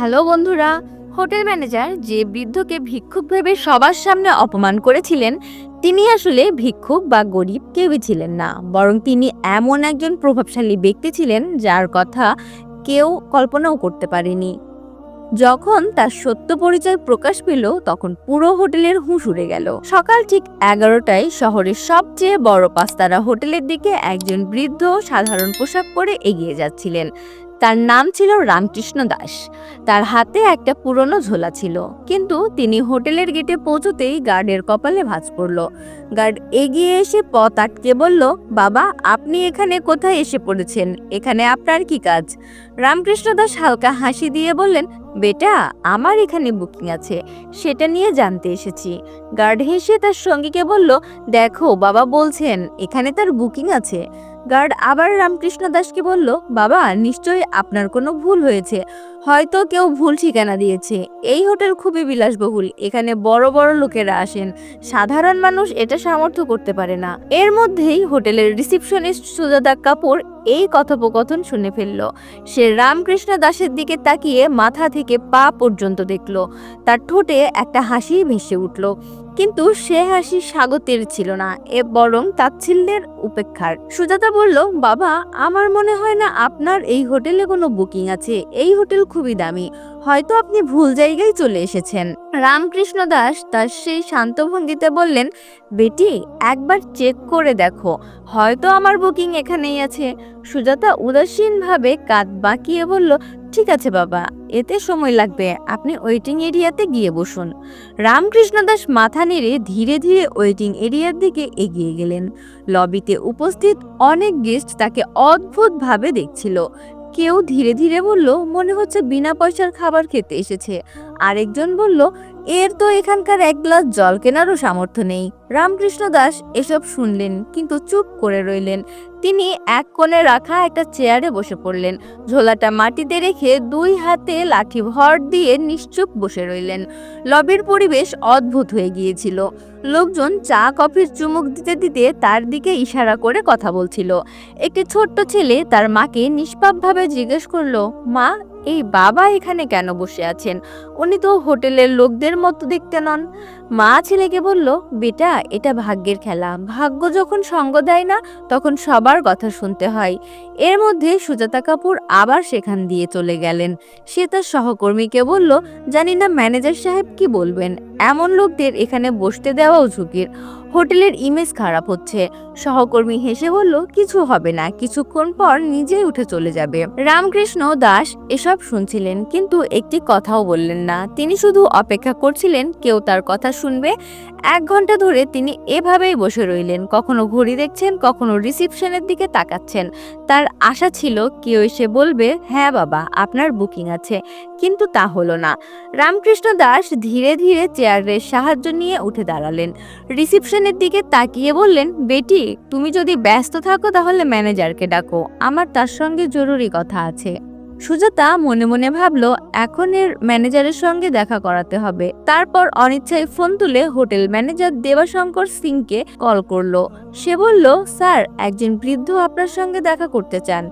Hello বন্ধুরা, hotel manager যে বৃদ্ধকে ভিক্ষুক ভেবে সবার সামনে অপমান করেছিলেন, তিনি আসলে ভিক্ষুক বা গরিব কেউই ছিলেন না। বরং তিনি এমন একজন প্রভাবশালী ব্যক্তি ছিলেন যার কথা কেউ কল্পনাও করতে পারেনি। যখন তার সত্য পরিচয় প্রকাশ পেল, তখন পুরো হোটেলের হুঁশ উড়ে গেল। সকাল ঠিক এগারোটায় শহরের সবচেয়ে বড় পাঁচতারা হোটেলের দিকে একজন বৃদ্ধ সাধারণ পোশাক পরে এগিয়ে যাচ্ছিলেন। তার নাম ছিল রামকৃষ্ণ দাস। তার হাতে একটা পুরনো ঝোলা ছিল, কিন্তু তিনি হোটেলের গেটে পৌঁছতেই গার্ডের কপালে ভাঁজ পড়ল। গার্ড এগিয়ে এসে পথ আটকে বলল, বাবা, আপনি এখানে কোথায় এসে পড়েছেন? এখানে আপনার কি কাজ? রামকৃষ্ণ দাস হালকা হাসি দিয়ে বললেন, বেটা, আমার এখানে বুকিং আছে, সেটা নিয়ে জানতে এসেছি। গার্ড হেসে তার সঙ্গীকে বলল, দেখো, বাবা বলছেন, এখানে তার বুকিং আছে। গার্ড আবার রামকৃষ্ণ দাসকে বলল, বাবা, নিশ্চয়ই আপনার কোনো ভুল হয়েছে। হয়তো কেউ ভুল ঠিকানা দিয়েছে। এই হোটেল খুবই বিলাসবহুল। এখানে বড় বড় লোকেরা আসেন। সাধারণ মানুষ এটা সামর্থ্য করতে পারে না। এর মধ্যেই হোটেলের রিসিপশনিস্ট সুজাদা কাপুর এই কথোপকথন শুনে ফেলল। সে রামকৃষ্ণ দাসের দিকে তাকিয়ে মাথা থেকে পা পর্যন্ত দেখল। তার ঠোঁটে একটা হাসি ভেসে উঠল। কিন্তু সে হাসি স্বাগতের ছিল না, এ বরং তাচ্ছিল্যের উপেক্ষার। সুজাতা বলল, বাবা, আমার মনে হয় না আপনার এই হোটেলে কোনো বুকিং আছে। এই হোটেল খুবই দামি। হয়তো আপনি ভুল জায়গায় চলে এসেছেন। রামকৃষ্ণ দাস তার সেই শান্ত ভঙ্গিতে বললেন, বেটি, একবার চেক করে দেখো। হয়তো আমার বুকিং এখানেই আছে। সুজাতা উদাসীনভাবে কাঁধ বাঁকিয়ে বলল ঠিক আছে বাবা, এতে সময় লাগবে। আপনি ওয়েটিং এরিয়াতে গিয়ে বসুন। রামকৃষ্ণ দাস মাথা নেড়ে ধীরে ধীরে ওয়েটিং এরিয়ার দিকে এগিয়ে গেলেন। লবিতে উপস্থিত অনেক গেস্ট তাকে অদ্ভুতভাবে দেখছিল। কেউ ধীরে ধীরে বলল, মনে হচ্ছে বিনা পয়সার খাবার খেতে এসেছে। আরেকজন বলল এর তো এখানকার এক গ্লাস জল কেনারও সামর্থ্য নেই। রামকৃষ্ণ দাস এসব শুনলেন, কিন্তু চুপ করে রইলেন। তিনি এক কোণে রাখা একটা চেয়ারে বসে পড়লেন। ঝোলাটা মাটিতে রেখে দুই হাতে লাঠি ভর দিয়ে নিশ্চুপ বসে রইলেন। লবির পরিবেশ অদ্ভুত হয়ে গিয়েছিল। লোকজন চা, কফির চুমুক দিতে দিতে তার দিকে ইশারা করে কথা বলছিল। একটি ছোট্ট ছেলে তার মাকে নিষ্পাপভাবে জিজ্ঞেস করল, মা এই বাবা এখানে কেন বসে আছেন? উনি তো হোটেলের লোকদের মতো দেখতে নন। মা ছেলেকে বলল, বেটা, এটা ভাগ্যের খেলা। ভাগ্য যখন সঙ্গ দেয় না, তখন সবার কথা শুনতে হয়। এর মধ্যে সুজাতা কাপুর আবার সেখান দিয়ে চলে গেলেন। সে তার সহকর্মীকে বলল, জানি না ম্যানেজার সাহেব কি বলবেন? এমন লোকদের এখানে বসতে দেওয়াও ঝুঁকির। হোটেলের ইমেজ খারাপ হচ্ছে। সহকর্মী হেসে বলল, কিছু হবে না, কিছুক্ষণ পর নিজেই উঠে চলে যাবে। রামকৃষ্ণ দাস এসব শুনছিলেন, কিন্তু একটি কথাও বললেন না। তিনি শুধু অপেক্ষা করছিলেন, কেউ তার কথা শুনবে। এক ঘণ্টা ধরে তিনি এভাবেই বসে রইলেন। কখনো ঘড়ি দেখছেন, কখনো রিসিপশনের দিকে তাকাচ্ছেন। তার আশা ছিল, কেউ এসে বলবে হ্যাঁ বাবা, আপনার বুকিং আছে। কিন্তু তা হলো না। রামকৃষ্ণ দাস ধীরে ধীরে চেয়ারের সাহায্য নিয়ে উঠে দাঁড়ালেন। রিসিপশনের দিকে তাকিয়ে বললেন, বেটি তুমি যদি ব্যস্ত থাকো তাহলে ম্যানেজারকে ডাকো। আমার তার সঙ্গে জরুরি কথা আছে। সুজাতা মনে মনে ভাবলো, এখন এর ম্যানেজারের সঙ্গে দেখা করাতে হবে। তারপর অনিচ্ছায় ফোন তুলে হোটেল ম্যানেজার দেবাশঙ্কর সিংকে কল করল। সে বলল, স্যার, একজন বৃদ্ধ আপনার সঙ্গে দেখা করতে চান।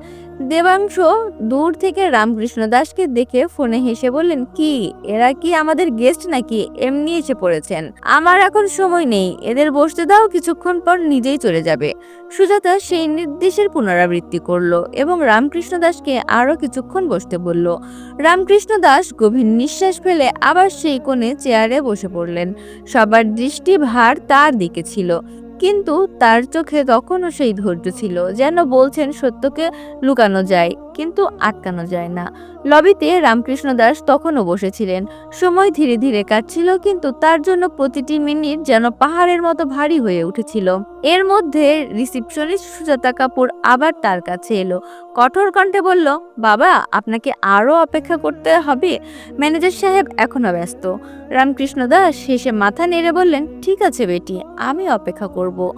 দেবাংশ দূর থেকে রামকৃষ্ণ দাসকে দেখে ফোনে হেসে বললেন, কি, এরা কি আমাদের গেস্ট নাকি? এমনি এসে পড়েছেন। আমার এখন সময় নেই। এদের বসতে দাও, কিছুক্ষণ পর নিজেই চলে যাবে। সুজাতা সেই নির্দেশের পুনরাবৃত্তি করল এবং রামকৃষ্ণ দাসকে আরও কিছুক্ষণ বসতে বলল। রামকৃষ্ণ দাস গভীর নিঃশ্বাস ফেলে আবার সেই কোণে চেয়ারে বসে পড়লেন। সবার দৃষ্টি ভার তার দিকে ছিল। কিন্তু তার চোখে তখনও সেই ধৈর্য ছিল, যেন বলছেন সত্যকে লুকানো যায়, কিন্তু আটকানো যায় না। লবিতে রামকৃষ্ণ দাস তখনও বসেছিলেন। সময় ধীরে ধীরে কাটছিল, কিন্তু তার জন্য প্রতিটি মিনিট যেন পাহাড়ের মতো ভারী হয়ে উঠেছিল। এর মধ্যে রিসিপশনিস্ট সুজাতা কাপুর আবার তার কাছে এলো। কঠোর কণ্ঠে বলল, বাবা, আপনাকে আরও অপেক্ষা করতে হবে। ম্যানেজার সাহেব এখনও ব্যস্ত। রামকৃষ্ণ দাস শেষে মাথা নেড়ে বললেন, ঠিক আছে বেটি, আমি অপেক্ষা করব।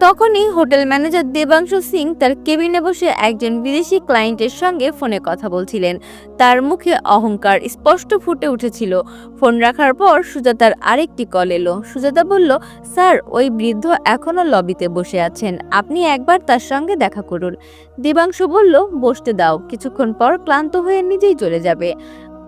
তখনই হোটেল ম্যানেজার দেবাংশু সিং তার কেবিনে বসে একজন বিদেশি ক্লায়েন্টের সঙ্গে ফোনে কথা বলছিলেন। তার মুখে অহংকার স্পষ্ট ফুটে উঠেছিল। ফোন রাখার পর সুজাতার আরেকটি কল এলো। সুজাতা বলল, স্যার, ওই বৃদ্ধ এখনও লবিতে বসে আছেন। আপনি একবার তার সঙ্গে দেখা করুন। দেবাংশু বলল, বসতে দাও। কিছুক্ষণ পর ক্লান্ত হয়ে নিজেই চলে যাবে।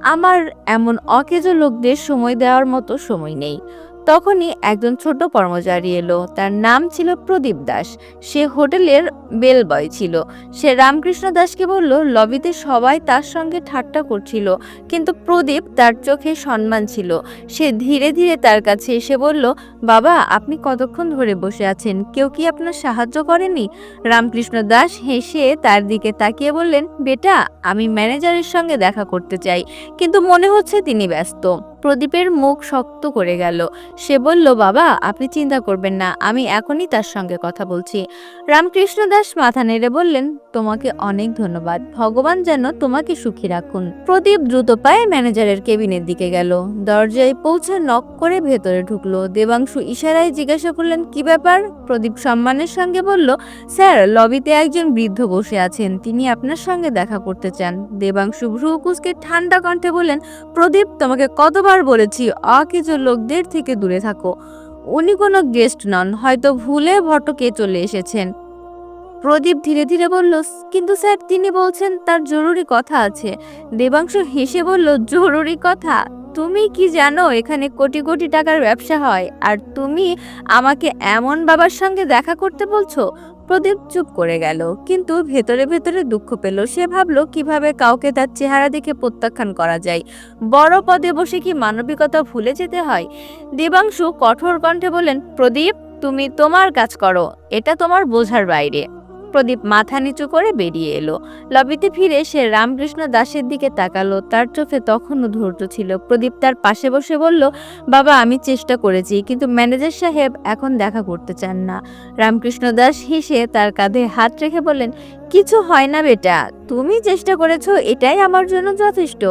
আমার এমন অকেজো লোকদের সময় দেওয়ার মতো সময় নেই। তখনই একজন ছোট কর্মচারী এলো। তার নাম ছিল প্রদীপ দাস। সে হোটেলের বেল বয় ছিল। সে রামকৃষ্ণ দাসকে বলল, লবিতে সবাই তার সঙ্গে ঠাট্টা করছিল, কিন্তু প্রদীপ তার চোখে সম্মান ছিল। সে ধীরে ধীরে তার কাছে এসে বলল, বাবা, আপনি কতক্ষণ ধরে বসে আছেন? কেউ কি আপনার সাহায্য করেনি? রামকৃষ্ণ দাস হেসে তার দিকে তাকিয়ে বললেন, বেটা, আমি ম্যানেজারের সঙ্গে দেখা করতে চাই, কিন্তু মনে হচ্ছে তিনি ব্যস্ত। প্রদীপের মুখ শক্ত করে গেল। সে বলল, বাবা, আপনি চিন্তা করবেন না, আমি এখনই তার সঙ্গে কথা বলছি। রামকৃষ্ণ দাস মাথা নেড়ে বললেন, তোমাকে অনেক ধন্যবাদ, ভগবান যেন তোমাকে সুখী রাখুন। প্রদীপ দ্রুত পায়ে ম্যানেজারের কেবিনের দিকে গেল। দরজায় পৌঁছে নক করে ভেতরে ঢুকলো। দেবাংশু ইশারায় জিজ্ঞাসা করলেন, কি ব্যাপার? প্রদীপ সম্মানের সঙ্গে বলল, স্যার, লবিতে একজন বৃদ্ধ বসে আছেন, তিনি আপনার সঙ্গে দেখা করতে চান। দেবাংশু ভ্রু কুচকে ঠান্ডা কণ্ঠে বললেন, প্রদীপ, তোমাকে কতবার বলেছি অকিছু লোকদের থেকে দূরে থাকো। উনি কোনো গেস্ট নন, হয়তো ভুলে ভটকে চলে এসেছেন। প্রদীপ ধীরে ধীরে বলল, কিন্তু স্যার, তিনি বলছেন তার জরুরি কথা আছে। দেবাংশু হেসে বলল, জরুরি কথা? তুমি কি জানো, এখানে কোটি কোটি টাকার ব্যবসা হয়, আর তুমি আমাকে এমন বাবার সঙ্গে দেখা করতে বলছো? প্রদীপ চুপ করে গেল। কিন্তু ভেতরে ভেতরে দুঃখ পেল। সে ভাবলো, কীভাবে কাউকে তার চেহারা দেখে প্রত্যাখ্যান করা যায়? বড় পদে বসে কি মানবিকতা ভুলে যেতে হয়? দেবাংশু কঠোর কণ্ঠে বলেন প্রদীপ, তুমি তোমার কাজ করো। এটা তোমার বোঝার বাইরে। প্রদীপ মাথা নিচু করে বেরিয়ে এলো। লবিতে ফিরে সে রামকৃষ্ণ দাসের দিকে তাকালো। তার চোখে তখনও ধৈর্য ছিল। প্রদীপ তার পাশে বসে বলল, বাবা, আমি চেষ্টা করেছি, কিন্তু ম্যানেজার সাহেব এখন দেখা করতে চান না। রামকৃষ্ণ দাস হেসে তার কাঁধে হাত রেখে বললেন কিছু হয় না বেটা। তুমি চেষ্টা করেছ, এটাই আমার জন্য যথেষ্ট।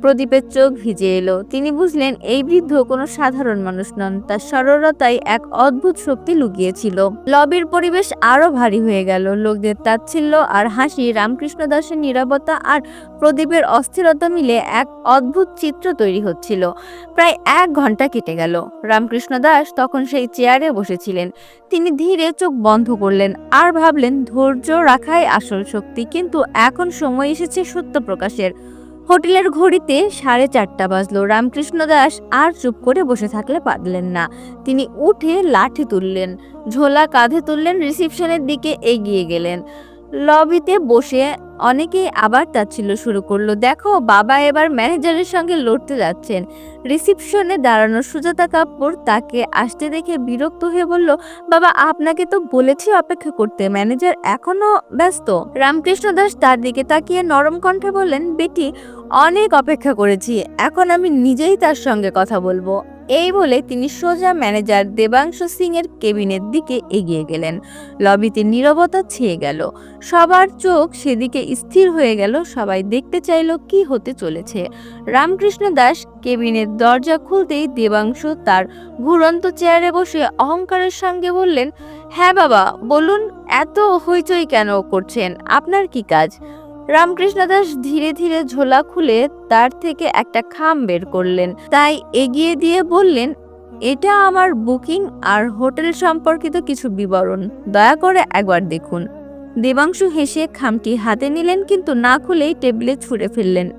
প্রদীপের চোখ ভিজে এলো। তিনি বুঝলেন, এই বৃদ্ধ কোনো সাধারণ মানুষ নন। তার সরলতায় এক অদ্ভুত শক্তি লুকিয়েছিল। লবির পরিবেশ আরও ভারী হয়ে গেল। লোকদের তাচ্ছিল্য আর হাসি রামকৃষ্ণ দাসের নিরাপত্তা আর প্রদীপের অস্থিরতা মিলে এক অদ্ভুত চিত্র তৈরি হচ্ছিল। প্রায় এক ঘণ্টা কেটে গেল। রামকৃষ্ণ দাস তখন সেই চেয়ারে বসেছিলেন। তিনি ধীরে চোখ বন্ধ করলেন আর ভাবলেন, ধৈর্য রাখাই আসল শক্তি। কিন্তু এখন সময় এসেছে সত্য প্রকাশের। হোটেলের ঘড়িতে সাড়ে চারটা বাজলো। রামকৃষ্ণ দাস আর চুপ করে বসে থাকলে পারলেন না। তিনি উঠে লাঠি তুললেন। ঝোলা কাঁধে তুললেন, রিসিপশনের দিকে এগিয়ে গেলেন। লবিতে বসে অনেকেই আবার তাচ্ছিল্য শুরু করল। দেখো, বাবা এবার ম্যানেজারের সঙ্গে লড়তে যাচ্ছেন। রিসিপশনে দাঁড়ানো সুজাতা কাপুর তাকে আসতে দেখে বিরক্ত হয়ে বলল, বাবা, আপনাকে তো বলেছি অপেক্ষা করতে। ম্যানেজার এখনও ব্যস্ত। রামকৃষ্ণ দাস তার দিকে তাকিয়ে নরম কণ্ঠে বললেন, বেটি, অনেক অপেক্ষা করেছি। এখন আমি নিজেই তার সঙ্গে কথা বলব। এই বলে তিনি সোজা ম্যানেজার দেবাংশ সিং এর কেবিনের দিকে এগিয়ে গেলেন। লবিতে নীরবতা ছেয়ে গেল। সবার চোখ সেদিকে স্থির হয়ে গেল। সবাই দেখতে চাইল কি হতে চলেছে। রামকৃষ্ণ দাস কেবিনের দরজা খুলতেই দেবাংশু তার ঘুরন্ত চেয়ারে বসে অহংকারের সঙ্গে বললেন হ্যাঁ বাবা, বলুন, এত হইচই কেন করছেন? আপনার কি কাজ? রামকৃষ্ণ দাস ধীরে ধীরে ঝোলা খুলে তার থেকে একটা খাম বের করলেন। তাই এগিয়ে দিয়ে বললেন, এটা আমার বুকিং আর হোটেল সম্পর্কিত কিছু বিবরণ। দয়া করে একবার দেখুন। দেবাংশু হেসে খামটি হাতে নিলেন কিন্তু না খুলেই টেবিলে ছুঁড়ে ফেললেন।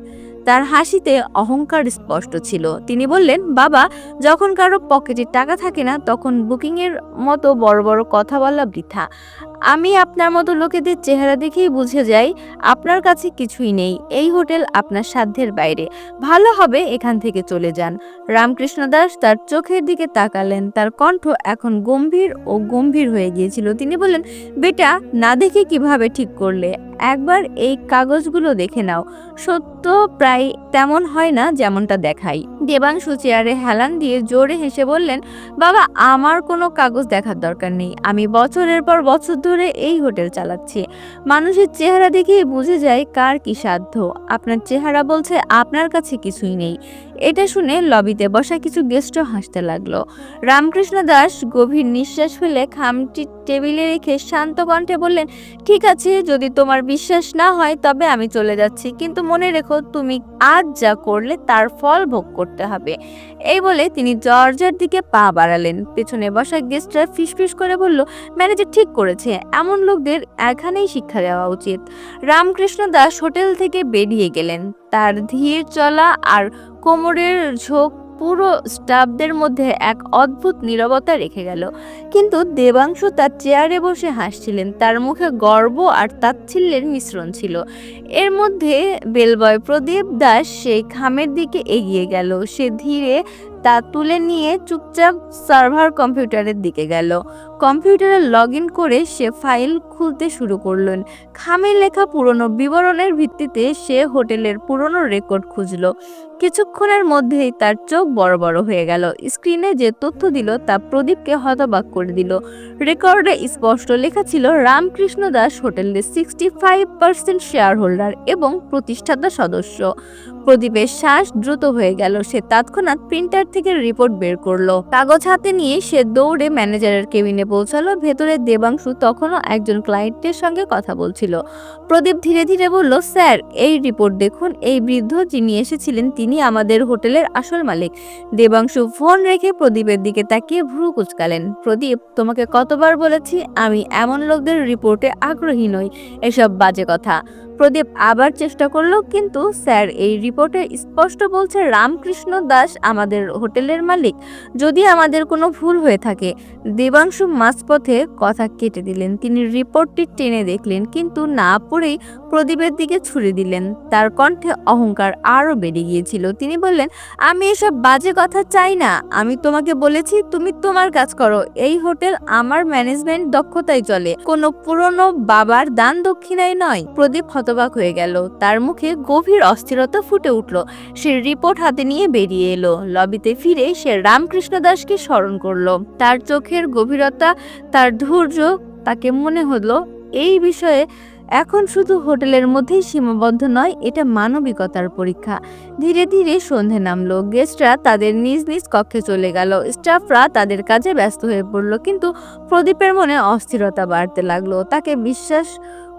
তার হাসিতে অহংকার স্পষ্ট ছিল। তিনি বললেন, বাবা, যখন কারও পকেটে টাকা থাকে না, তখন বুকিংয়ের মতো বড় বড় কথা বলা বৃথা। আমি আপনার মতো লোকেদের চেহারা দেখেই বুঝে যাই, আপনার কাছে কিছুই নেই। এই হোটেল আপনার সাধ্যের বাইরে। ভালো হবে এখান থেকে চলে যান। রামকৃষ্ণ দাস তার চোখের দিকে তাকালেন। তার কণ্ঠ এখন গম্ভীর ও গম্ভীর হয়ে গিয়েছিল। তিনি বললেন, বেটা, না দেখে কীভাবে ঠিক করলে? একবার এই কাগজগুলো দেখে নাও। সত্য প্রায় তেমন হয় না যেমনটা দেখাই। দেবাংশু চেয়ারে হেলান দিয়ে জোরে হেসে বললেন, বাবা, আমার কোনো কাগজ দেখার দরকার নেই। আমি বছরের পর বছর ধরে এই হোটেল চালাচ্ছি। মানুষের চেহারা দেখেই বুঝে যায় কার কি সাধ্য। আপনার চেহারা বলছে আপনার কাছে কিছুই নেই। এটা শুনে লবিতে বসা কিছু গেস্টও হাসতে লাগল। রামকৃষ্ণ দাস গভীর নিঃশ্বাস ফেলে খামটি টেবিলে রেখে শান্ত কণ্ঠে বললেন, ঠিক আছে, যদি তোমার বিশ্বাস না হয় তবে আমি চলে যাচ্ছি। কিন্তু মনে রেখো, তুমি আজ যা করলে তার ফল ভোগ করতে হবে। এই বলে তিনি জর্জার দিকে পা বাড়ালেন। পেছনে বসা গেস্টরা ফিসফিস করে বলল, ম্যানেজার ঠিক করেছে, এমন লোকদের এখানেই শিক্ষা দেওয়া উচিত। রামকৃষ্ণ দাস হোটেল থেকে বেরিয়ে গেলেন। তার ধীর চলা আর কোমরের ঝোঁক পুরো স্টাফদের মধ্যে এক অদ্ভুত নিরবতা রেখে গেল। কিন্তু দেবাংশু তার চেয়ারে বসে হাসছিলেন। তার মুখে গর্ব আর তাচ্ছিল্যের মিশ্রণ ছিল। এর মধ্যে বেলবয় প্রদীপ দাস সেই খামের দিকে এগিয়ে গেল। সে ধীরে তা তুলে নিয়ে চুপচাপ সার্ভার কম্পিউটারের দিকে গেল। কম্পিউটারে লগ ইন করে সে ফাইল খুলতে শুরু করলেন। খামে লেখা পুরনো বিবরণের ভিত্তিতে সে হোটেলের পুরনো রেকর্ড খুঁজলো। কিছুক্ষণের মধ্যেই তার চোখ বড় বড় হয়ে গেল। স্ক্রিনে যে তথ্য দিল তা প্রদীপকে হতবাক করে দিল। রেকর্ডে স্পষ্ট লেখা ছিল, রামকৃষ্ণ দাস হোটেলের sixty five percent shareholder এবং প্রতিষ্ঠাতা সদস্য। প্রদীপের শ্বাস দ্রুত হয়ে গেল। সে তৎক্ষণাৎ প্রিন্টার থেকে রিপোর্ট বের করল। কাগজ হাতে নিয়ে সে দৌড়ে ম্যানেজারের কেবিনে পৌঁছালো। ভেতরে দেবাংশু তখনও একজন ক্লায়েন্টের সঙ্গে কথা বলছিল। প্রদীপ ধীরে ধীরে বলল, স্যার, এই রিপোর্ট দেখুন। এই বৃদ্ধ যিনি এসেছিলেন, তিনি আমাদের হোটেলের আসল মালিক দেবাংশু ফোন রেখে প্রদীপের দিকে তাকিয়ে ভ্রু কুচকালেন। প্রদীপ, তোমাকে কতবার বলেছি, আমি এমন লোকদের রিপোর্টে আগ্রহী নই। এসব বাজে কথা প্রদীপ আবার চেষ্টা করল, কিন্তু, স্যার, এই রিপোর্টে স্পষ্ট বলছে, রামকৃষ্ণ দাস আমাদের হোটেলের মালিক। যদি আমাদের কোনো ভুল হয়ে থাকে, দেবাংশু মাঝপথে কথা কেটে দিলেন। তিনি রিপোর্টটি টেনে দেখলেন, কিন্তু না পড়েই প্রদীপের দিকে ছুড়ে দিলেন। তার কণ্ঠে অহংকার আরও বেড়ে গিয়েছিল। তিনি বললেন, আমি এসব বাজে কথা চাই না। আমি তোমাকে বলেছি, তুমি তোমার কাজ করো। এই হোটেল আমার ম্যানেজমেন্ট দক্ষতায় চলে। কোনো পুরনো বাবার দান দক্ষিণায় নয়। প্রদীপ হতবাক হয়ে গেল। তার মুখে গভীর অস্থিরতা ফুটে উঠল। সে রিপোর্ট হাতে নিয়ে বেরিয়ে এলো। লবিতে ফিরে সে রামকৃষ্ণ দাসকে স্মরণ করল। তার চোখের গভীরতা, তার ধৈর্য, তাকে মনে হলো এই বিষয়ে এখন শুধু হোটেলের মধ্যেই সীমাবদ্ধ নয়, এটা মানবিকতার পরীক্ষা। ধীরে ধীরে সন্ধে নামলো। গেস্টরা তাদের নিজ নিজ কক্ষে চলে গেল। স্টাফরা তাদের কাজে ব্যস্ত হয়ে পড়ল। কিন্তু প্রদীপের মনে অস্থিরতা বাড়তে লাগল। তাকে বিশ্বাস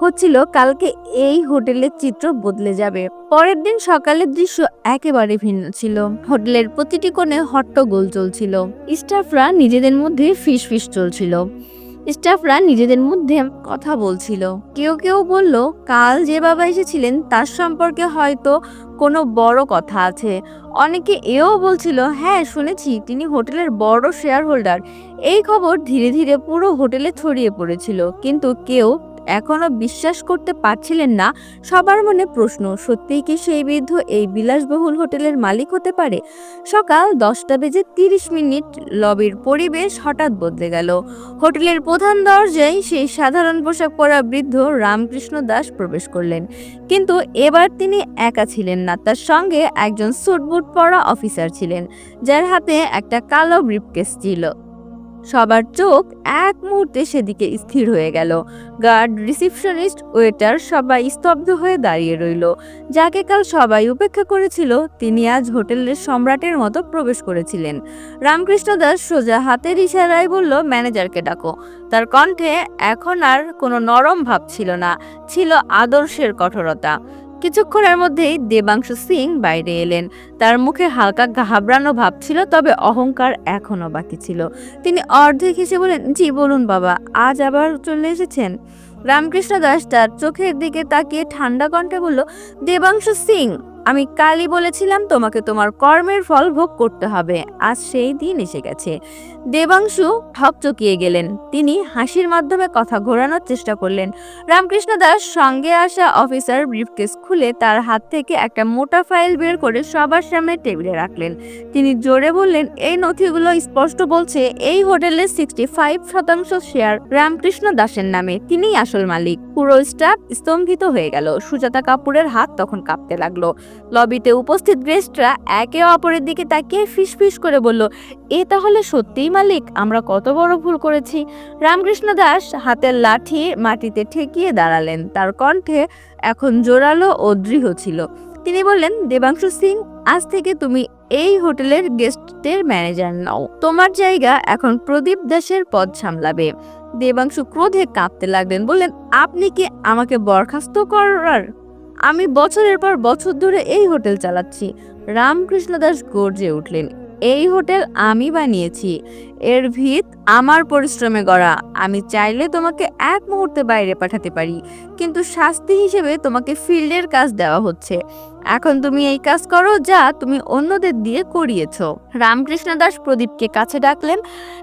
হচ্ছিল কালকে এই হোটেলের চিত্র বদলে যাবে। পরের দিন সকালের দৃশ্য একেবারে ভিন্ন ছিল। হোটেলের প্রতিটি কোণে হট্টগোল চলছিল। স্টাফরা নিজেদের মধ্যে ফিস ফিস চলছিল। স্টাফরা নিজেদের মধ্যে কথা বলছিল। কেউ কেউ বলল, কাল যে বাবা এসেছিলেন, তার সম্পর্কে হয়তো কোনো বড় কথা আছে। অনেকে এও বলছিল হ্যাঁ শুনেছি, তিনি হোটেলের বড় শেয়ার হোল্ডার এই খবর ধীরে ধীরে পুরো হোটেলে ছড়িয়ে পড়েছিল। কিন্তু কেউ এখনও বিশ্বাস করতে পারছিলেন না, সবার মনে প্রশ্ন, সত্যিই কি সেই বৃদ্ধ এই বিলাসবহুল হোটেলের মালিক হতে পারে? সকাল দশটা বেজে তিরিশ মিনিট, লবির পরিবেশ হঠাৎ বদলে গেল। হোটেলের প্রধান দরজায় সেই সাধারণ পোশাক পরা বৃদ্ধ রামকৃষ্ণ দাস প্রবেশ করলেন। কিন্তু এবার তিনি একা ছিলেন না, তার সঙ্গে একজন সুটবুট পরা অফিসার ছিলেন, যার হাতে একটা কালো ব্রিফকেস ছিল। সবার চোখ এক মুহূর্তে সেদিকে স্থির হয়ে গেল। গার্ড রিসিপশনিস্ট, ওয়েটার সবাই স্তব্ধ হয়ে দাঁড়িয়ে রইল। যাকে কাল সবাই উপেক্ষা করেছিল, তিনি আজ হোটেলের সম্রাটের মতো প্রবেশ করেছিলেন। রামকৃষ্ণ দাস সোজা হাতের ইশারায় বলল, ম্যানেজারকে ডাকো। তার কণ্ঠে এখন আর কোনো নরম ভাব ছিল না, ছিল আদর্শের কঠোরতা। কিছুক্ষণের মধ্যেই দেবাংশু সিং বাইরে এলেন। তার মুখে হালকা ঘাবড়ানো ভাব ছিল, তবে অহংকার এখনও বাকি ছিল। তিনি অর্ধেক হেসে বলেন, জি, বলুন বাবা, আজ আবার চলে এসেছেন? রামকৃষ্ণ দাস তার চোখের দিকে তাকিয়ে ঠান্ডা কণ্ঠে বলল, দেবাংশু সিং! আমি কালই বলেছিলাম তোমাকে তোমার কর্মের ফল ভোগ করতে হবে। আজ সেই দিন এসে গেছে। দেবাংশু হকচকিয়ে গেলেন। তিনি হাসির মাধ্যমে কথা ঘোরানোর চেষ্টা করলেন। রামকৃষ্ণ দাস সঙ্গে আসা অফিসার ব্রিফকেস খুলে তার হাত থেকে একটা মোটা ফাইল বের করে সবার সামনে টেবিলে রাখলেন। তিনি জোরে বললেন, এই নথিগুলো স্পষ্ট বলছে এই হোটেলের সিক্সটি ফাইভ শতাংশ শেয়ার রামকৃষ্ণ দাসের নামে। তিনিই আসল মালিক। পুরো স্টাফ স্তম্ভিত হয়ে গেল। সুজাতা কাপুরের হাত তখন কাঁপতে লাগল। লবিতে উপস্থিত গেস্টরা একে অপরের দিকে তাকিয়ে ফিসফিস করে বলল, এ তাহলে সত্যিই মালিক, আমরা কত বড় ভুল করেছি? রামকৃষ্ণ দাস হাতের লাঠি মাটিতে ঠেকিয়ে দাঁড়ালেন। তার কণ্ঠে এখন জোরালো ও দৃঢ় ছিল। তিনি বললেন, দেবাংশু সিং, আজ থেকে তুমি এই হোটেলের গেস্টের ম্যানেজার নাও। তোমার জায়গা এখন প্রদীপ দাসের পদ সামলাবে। দেবাংশু ক্রোধে কাঁপতে লাগলেন। বললেন, আপনি কি আমাকে বরখাস্ত করার আমি বছরের পর বছর ধরে এই হোটেল চালাচ্ছি। রামকৃষ্ণ দাস গর্জে উঠলেন, এই হোটেল আমি বানিয়েছি। এর ভিত আমার পরিশ্রমে গড়া। আমি চাইলে তোমাকে এক মুহূর্তে বাইরে পাঠাতে পারি, কিন্তু শাস্তি হিসেবে তোমাকে ফিল্ডের কাজ দেওয়া হচ্ছে। এখন তুমি এই কাজ করো যা তুমি অন্যদের দিয়ে করিয়েছো। রামকৃষ্ণ দাস প্রদীপকে কাছে ডাকলেন।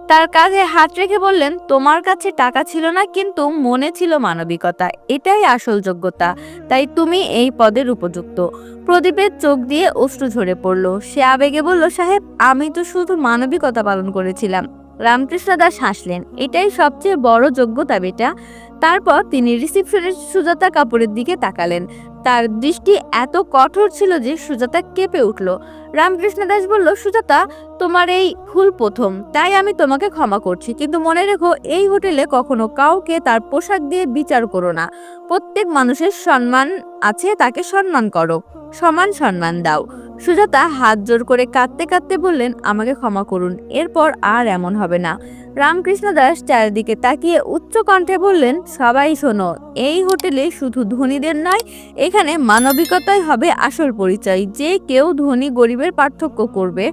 তার কাঁধে হাত রেখে বললেন, তোমার কাছে টাকা ছিল না, কিন্তু মনে ছিল মানবিকতা। এটাই আসল যোগ্যতা। তাই তুমি এই পদের উপযুক্ত। প্রদীপের চোখ দিয়ে অশ্রু ঝরে পড়ল। সে আবেগে বলল, সাহেব, আমি তো শুধু মানবিকতা পালন করেছিলাম। রামকৃষ্ণ দাস হাসলেন। এটাই সবচেয়ে বড় যোগ্যতা বেটা। তারপর তিনি রিসিপশনের সুজাতা কাপড়ের দিকে তাকালেন। তার দৃষ্টি এত কঠোর ছিল যে সুজাতা কেঁপে উঠল। রামকৃষ্ণ দাস বলল, সুজাতা, তোমার এই ভুল প্রথম। তাই আমি তোমাকে ক্ষমা করছি। কিন্তু মনে রেখো, এই হোটেলে কখনো কাউকে তার পোশাক দিয়ে বিচার করো না। প্রত্যেক মানুষের সম্মান আছে, তাকে সম্মান করো। সমান সম্মান দাও। সুজাতা হাত জোর করে কাঁদতে কাঁদতে বললেন, আমাকে ক্ষমা করুন, এরপর আর এমন হবে না। রামকৃষ্ণ দাস চারিদিকে তাকিয়ে উচ্চ কণ্ঠে বললেন, সবাই শোনো, এই হোটেলে শুধু ধনীদের নয়, এখানে মানবিকতাই হবে আসল পরিচয়। যে কেউ ধনী গরিবের পার্থক্য করবে,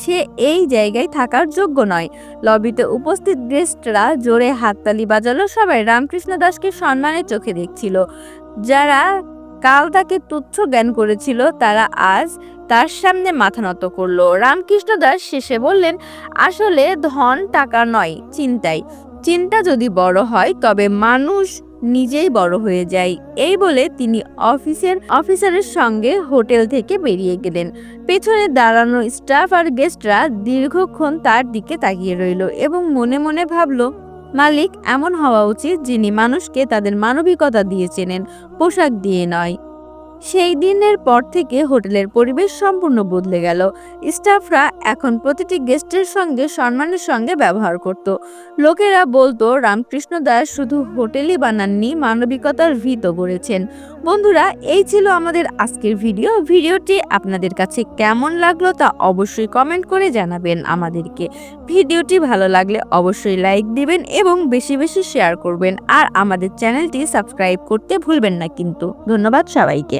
সে এই জায়গায় থাকার যোগ্য নয়। লবিতে উপস্থিত গেস্টরা জোরে হাততালি বাজালো, সবাই রামকৃষ্ণ দাসকে সম্মানের চোখে দেখছিল। যারা কাল তাকে তুচ্ছ জ্ঞান করেছিল, তারা আজ তার সামনে মাথা নত করল। রামকৃষ্ণ দাস শেষে বললেন, আসলে ধন টাকা নয়, চিন্তাই। চিন্তা যদি বড় হয়, তবে মানুষ নিজেই বড় হয়ে যায়। এই বলে তিনি অফিসের, অফিসারের সঙ্গে হোটেল থেকে বেরিয়ে গেলেন। পেছনে দাঁড়ানো স্টাফ আর গেস্টরা দীর্ঘক্ষণ তার দিকে তাকিয়ে রইল এবং মনে মনে ভাবলো, মালিক, এমন হওয়া উচিত যিনি মানুষকে তাদের মানবিকতা দিয়ে চেনেন, পোশাক দিয়ে নয়। সেই দিনের পর থেকে হোটেলের পরিবেশ সম্পূর্ণ বদলে গেল। স্টাফরা এখন প্রতিটি গেস্টের সঙ্গে সম্মানের সঙ্গে ব্যবহার করত। লোকেরা বলতো, রামকৃষ্ণ দাস শুধু হোটেলই বানাননি, মানবিকতার ভিত গড়েছেন বন্ধুরা, এই ছিল আমাদের আজকের ভিডিও। ভিডিওটি আপনাদের কাছে কেমন লাগল তা অবশ্যই কমেন্ট করে জানাবেন আমাদেরকে। ভিডিওটি ভালো লাগলে অবশ্যই লাইক দিবেন এবং বেশি বেশি শেয়ার করবেন। আর আমাদের চ্যানেলটি সাবস্ক্রাইব করতে ভুলবেন না কিন্তু। ধন্যবাদ সবাইকে।